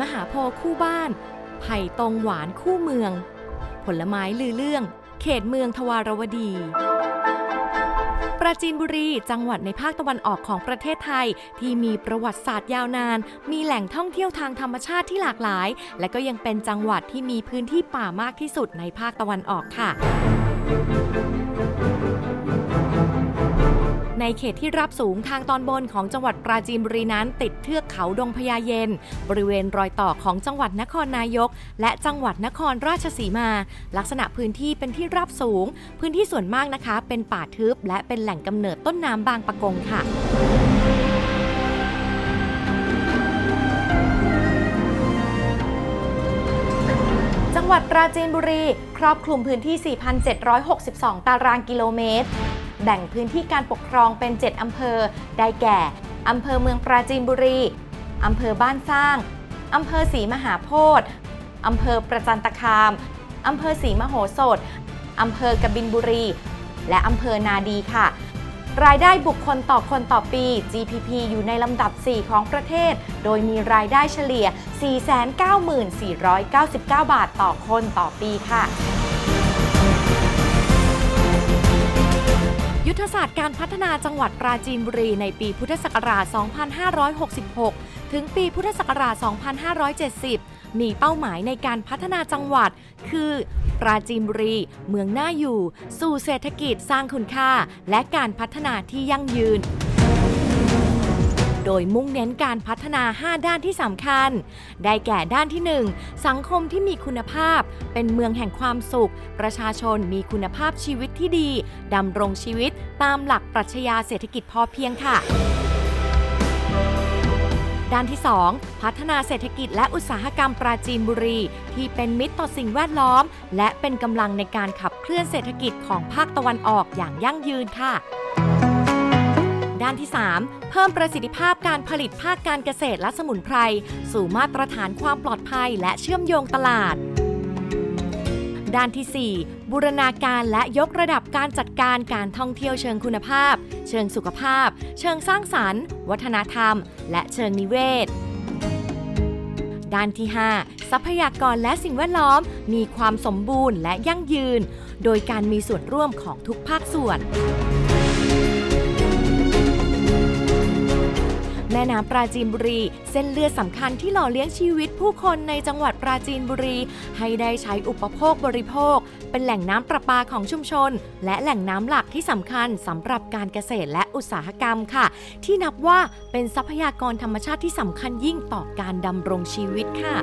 มหาโพคู่บ้าน ไผ่ตรงหวานคู่เมือง ผลไม้ลือเรื่อง เขตเมืองทวารวดี ปราจีนบุรีจังหวัดในภาคตะวันออกของประเทศไทย ที่มีประวัติศาสตร์ยาวนาน มีแหล่งท่องเที่ยวทางธรรมชาติที่หลากหลาย และก็ยังเป็นจังหวัดที่มีพื้นที่ป่ามากที่สุดในภาคตะวันออกค่ะ ในเขตที่รับสูงทางตอนบนของจังหวัดปราจีนบุรีนั้น ติดเทือกเขาดงพญาเย็น บริเวณรอยต่อของจังหวัดนครนายก และจังหวัดนครราชสีมา ลักษณะพื้นที่เป็นที่ราบสูง พื้นที่ส่วนมากนะคะ เป็นป่าทึบ และเป็นแหล่งกำเนิดต้นน้ำบางปะกงค่ะจังหวัดปราจีนบุรี ครอบคลุมพื้นที่ 4,762 ตารางกิโลเมตร แบ่งพื้นที่การปกครองเป็น 7 อำเภอ ได้แก่ อำเภอเมืองปราจีนบุรี อำเภอบ้านสร้าง อำเภอศรีมหาโพธิ์อำเภอประจันตคาม อำเภอศรีมโหสถ อำเภอกบินบุรี และอำเภอนาดีค่ะ รายได้บุคคลต่อคนต่อปี GPP อยู่ในลำดับ 4 ของประเทศ โดยมีรายได้เฉลี่ย 494,499 บาทต่อคนต่อปีค่ะ ยุทธศาสตร์การพัฒนาจังหวัดปราจีนบุรีในปีพุทธศักราช 2566 ถึงปีพุทธศักราช 2570 มีเป้าหมายในการพัฒนาจังหวัด คือ ปราจีนบุรี เมืองน่าอยู่ สู่เศรษฐกิจสร้างคุณค่า และการพัฒนาที่ยั่งยืน โดยมุ่งเน้นการพัฒนา 5 ด้านที่สำคัญ ได้แก่ด้านที่ 1 สังคมที่มีคุณภาพ เป็นเมืองแห่งความสุข ประชาชนมีคุณภาพชีวิตที่ดีดำรงชีวิตตามหลักปรัชญาเศรษฐกิจพอเพียงค่ะด้านที่ 2 พัฒนาเศรษฐกิจและอุตสาหกรรมปราจีนบุรี ที่เป็นมิตรต่อสิ่งแวดล้อม และเป็นกำลังในการขับเคลื่อนเศรษฐกิจของภาคตะวันออกอย่างยั่งยืนค่ะ ด้านที่ 3 เพิ่มประสิทธิภาพการผลิตภาคการเกษตรและสมุนไพร สู่มาตรฐานความปลอดภัยและเชื่อมโยงตลาด ด้านที่ 4 บูรณาการและยกระดับการจัดการการท่องเที่ยวเชิงคุณภาพ เชิงสุขภาพ เชิงสร้างสรรค์ วัฒนธรรม และเชิงนิเวศด้านที่ 5 ทรัพยากรและสิ่งแวดล้อม มีความสมบูรณ์และยั่งยืน โดยการมีส่วนร่วมของทุกภาคส่วน แม่น้ำปราจีนบุรี เส้นเลือดสำคัญที่หล่อเลี้ยงชีวิตผู้คนในจังหวัดปราจีนบุรี ให้ได้ใช้อุปโภคบริโภค เป็นแหล่งน้ำประปาของชุมชน และแหล่งน้ำหลักที่สำคัญสำหรับการเกษตรและอุตสาหกรรมค่ะ ที่นับว่าเป็นทรัพยากรธรรมชาติที่สำคัญยิ่งต่อการดำรงชีวิตค่ะ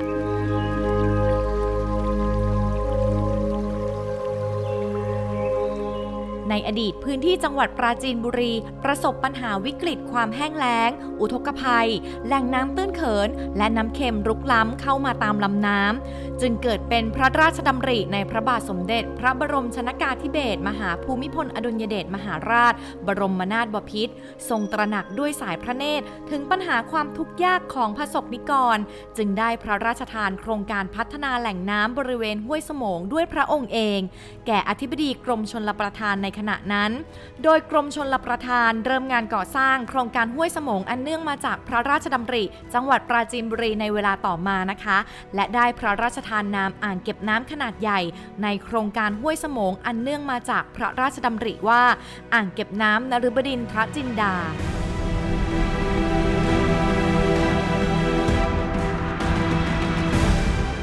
ในอดีตพื้นที่จังหวัดปราจีนบุรี ประสบปัญหาวิกฤตความแห้งแล้ง อุทกภัย แหล่งน้ำตื้นเขิน และน้ำเค็มรุกล้ำเข้ามาตามลำน้ำ จึงเกิดเป็นพระราชดำริในพระบาทสมเด็จ พระบรมชนากาธิเบศรมหาภูมิพลอดุลยเดชมหาราช บรมนาถบพิตรทรงตระหนักด้วยสายพระเนตร ถึงปัญหาความทุกข์ยากของพระสกนิกร จึงได้พระราชทานโครงการพัฒนาแหล่งน้ำบริเวณห้วยสมงด้วยพระองค์เอง แก่อธิบดีกรมชนลประทานในขณะนั้น โดยกรมชนลประทานเริ่มงานก่อสร้างโครงการห้วยสมงอันเนื่องมาจากพระราชดำริ จังหวัดปราจีนบุรีในเวลาต่อมานะคะ และได้พระราชทานนามอ่างเก็บน้ำขนาดใหญ่ ในโครงการห้วยสมงอันเนื่องมาจากพระราชดำริว่า อ่างเก็บน้ำนฤบดินทรจินดา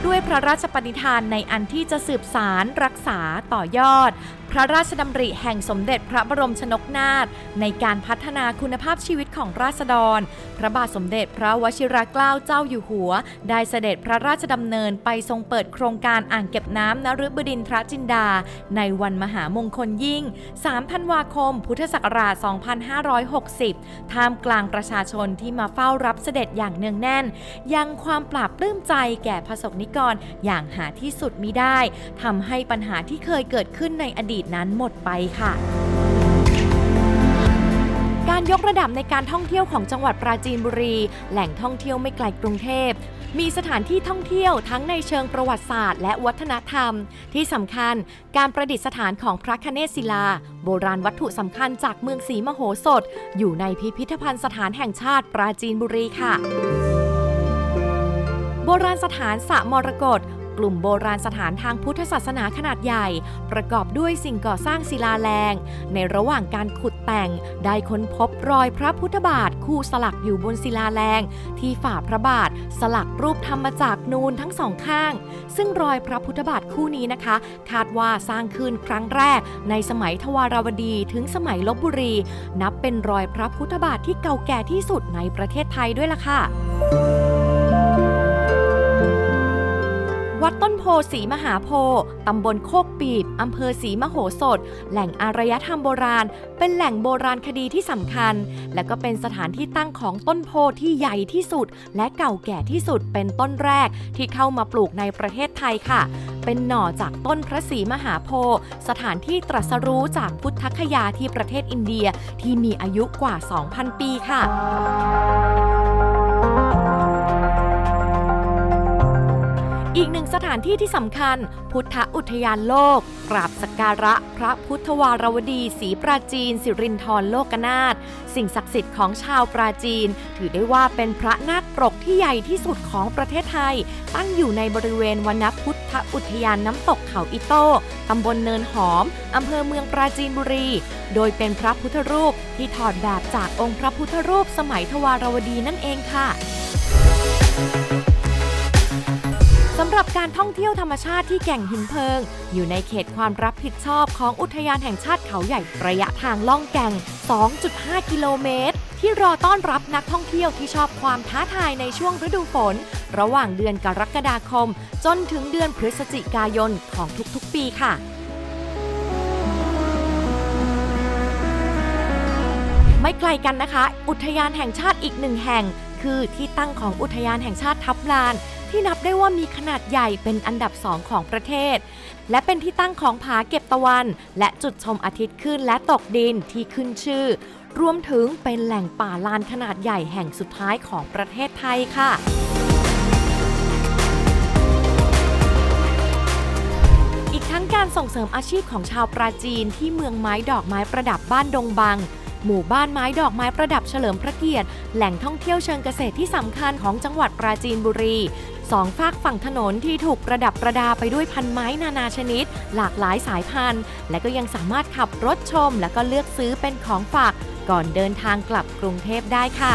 ด้วยพระราชปณิธานในอันที่จะสืบสารรักษาต่อยอดพระราชดำริแห่งสมเด็จพระบรมชนกนาถในการพัฒนาคุณภาพชีวิตของราษฎร พระบาทสมเด็จพระวชิรเกล้าเจ้าอยู่หัว ได้เสด็จพระราชดำเนินไปทรงเปิดโครงการอ่างเก็บน้ำนฤบดินทรจินดา ในวันมหามงคลยิ่ง 3 ธันวาคม พุทธศักราช 2560 ท่ามกลางประชาชนที่มาเฝ้ารับเสด็จอย่างเนืองแน่น ยังความปราบปลื้มใจแก่พระสงนิกรอย่างหาที่สุดมิได้ทำให้ปัญหาที่เคยเกิดขึ้นในอดีตนั้นหมดไปค่ะการยกระดับในการท่องเที่ยวของจังหวัดปราจีนบุรี แหล่งท่องเที่ยวไม่ไกลกรุงเทพ มีสถานที่ท่องเที่ยวทั้งในเชิงประวัติศาสตร์และวัฒนธรรม ที่สำคัญการประดิษฐานของพระคเนศศิลา โบราณวัตถุสำคัญจากเมืองศรีมโหสถ อยู่ในพิพิธภัณฑ์สถานแห่งชาติปราจีนบุรีค่ะโบราณสถานสระมรกต กลุ่มโบราณสถานทางพุทธศาสนาขนาดใหญ่ ประกอบด้วยสิ่งก่อสร้างศิลาแรง ในระหว่างการขุดแต่งได้ค้นพบรอยพระพุทธบาทคู่สลักอยู่บนศิลาแรง ที่ฝ่าพระบาท สลักรูปทำมจากนูนทั้งสองข้าง ซึ่งรอยพระพุทธบาทคู่นี้นะคะ คาดว่าสร้างขึ้นครั้งแรก ในสมัยทวารวดีถึงสมัยลบบุรี นับเป็นรอยพระพุทธบาทที่เก่าแก่ที่สุดในประเทศไทยด้วยล่ะค่ะ วัดต้นโพสีมหาโพตำบลโคกปีบอำเภอสีมโหสถ แหล่งอารยธรรมโบราณ เป็นแหล่งโบราณคดีที่สำคัญ และก็เป็นสถานที่ตั้งของต้นโพที่ใหญ่ที่สุด และเก่าแก่ที่สุดเป็นต้นแรกที่เข้ามาปลูกในประเทศไทยค่ะ เป็นหน่อจากต้นพระศรีมหาโพธิ์สถานที่ตรัสรู้จากพุทธคยาที่ประเทศอินเดียที่มีอายุกว่า 2,000 ปีค่ะ อีกหนึ่งสถานที่ที่สำคัญ พุทธอุทยานโลก กราบสักการะพระพุทธวารวดีศรีปราจีน สิรินธรโลกนาถสิ่งศักดิ์สิทธิ์ของชาวปราจีน ถือได้ว่าเป็นพระนาคปรกที่ใหญ่ที่สุดของประเทศไทย ตั้งอยู่ในบริเวณวนพุทธอุทยานน้ำตกเขาอิโต้ตำบลเนินหอมอำเภอเมืองปราจีนบุรี โดยเป็นพระพุทธรูปที่ถอดแบบจากองค์พระพุทธรูปสมัยทวารวดีนั่นเองค่ะ สำหรับการท่องเที่ยวธรรมชาติที่แก่งหินเพิง อยู่ในเขตความรับผิดชอบของอุทยานแห่งชาติเขาใหญ่ระยะทางล่องแก่ง 2.5 กิโลเมตร ที่รอต้อนรับนักท่องเที่ยวที่ชอบความท้าทายในช่วงฤดูฝน ระหว่างเดือนกรกฎาคม จนถึงเดือนพฤศจิกายนของทุกๆ ปีค่ะไม่ไกลกันนะคะ อุทยานแห่งชาติอีกหนึ่งแห่ง คือที่ตั้งของอุทยานแห่งชาติทับลาน ที่นับได้ว่ามีขนาดใหญ่เป็นอันดับสองของประเทศ และเป็นที่ตั้งของผาเก็บตะวัน และจุดชมอาทิตย์ขึ้นและตกดินที่ขึ้นชื่อ รวมถึงเป็นแหล่งป่าลานขนาดใหญ่แห่งสุดท้ายของประเทศไทยค่ะอีกทั้งการส่งเสริมอาชีพของชาวปราจีนที่เมืองไม้ดอกไม้ประดับบ้านดงบัง หมู่บ้านไม้ดอกไม้ประดับเฉลิมพระเกียรติ แหล่งท่องเที่ยวเชิงเกษตรที่สำคัญของจังหวัดปราจีนบุรี สองฝากฝั่งถนนที่ถูกประดับประดาไปด้วยพันไม้นานาชนิด หลากหลายสายพันธุ์ และก็ยังสามารถขับรถชม และก็เลือกซื้อเป็นของฝาก ก่อนเดินทางกลับกรุงเทพได้ค่ะ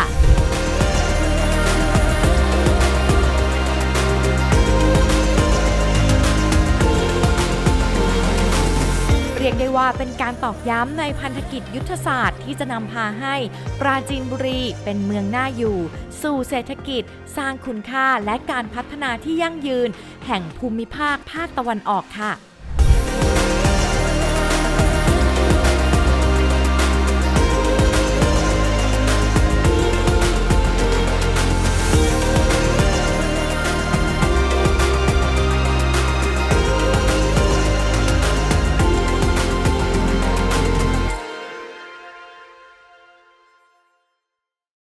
เรียกได้ว่าเป็นการตอกย้ำในพันธกิจยุทธศาสตร์ ที่จะนำพาให้ปราจีนบุรีเป็นเมืองน่าอยู่ สู่เศรษฐกิจ สร้างคุณค่าและการพัฒนาที่ยั่งยืน แห่งภูมิภาคภาคตะวันออกค่ะ